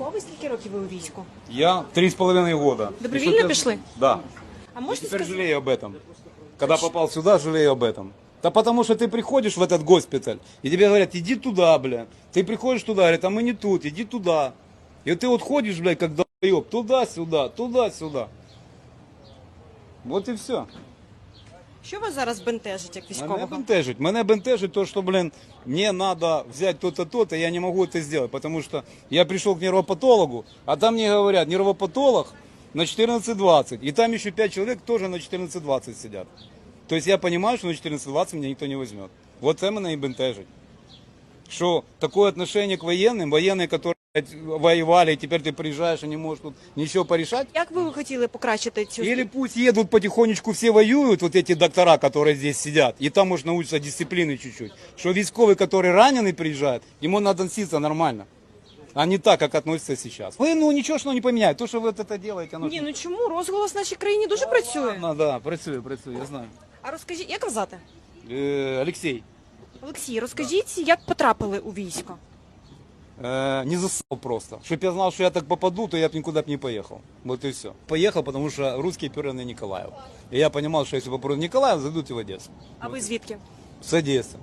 Ви скільки років ви у війську? Я три с половиной года. Добровольно И что ты- пришли? Да. А И можете теперь сказати? жалею об этом. Когда попал сюда, жалею об этом. Да потому что ты приходишь в этот госпиталь, и тебе говорят, иди туда, бля. Ты приходишь туда, говорят, а мы не тут, иди туда. И ты вот ходишь, блядь, как долбоеб, туда-сюда, туда-сюда. Вот и все. Що вас зараз бентежить як Мене військового? бентежить. Мене бентежить то, что, блин, мне надо взять то-то, то-то, я не могу это сделать, потому что я пришел к нейропатологу, а там мне говорят, нейропатолог на 14.20, и там еще 5 человек тоже на 14.20 сидят. То есть я понимаю, что на 14.20 меня никто не возьмет. Вот це мене і бентежить. Что такое отношение к военным, военные, которые блядь, воевали, и теперь ты приезжаешь и не можешь тут ничего порешать, Як ви хотіли покращити цю или пусть едут потихонечку, все воюют, вот эти доктора, которые здесь сидят, и там может научиться дисциплины чуть-чуть. Что військовый, который раненый приезжает, ему надо относиться нормально. А не так, как относятся сейчас. Вы, ну, ничего, что не поменяет. То, что вы вот это делаете, оно... Ні, ну чому розголос в нашій країні дуже працює? Ну, да, працює, працює, я знаю. А розкажіть, як вас звати? Э, Алексей, Олексій, розкажіть, як потрапили у військо? Э, не засал просто. Чтоб я знал, что я так попаду, то я бы никуда бы не поехал. Вот и все. Поехал, потому что русские перли на Николаев. И я понимал, что если попаду в Николаев, зайдут и в Одессу. А ви звідки? С Одессы.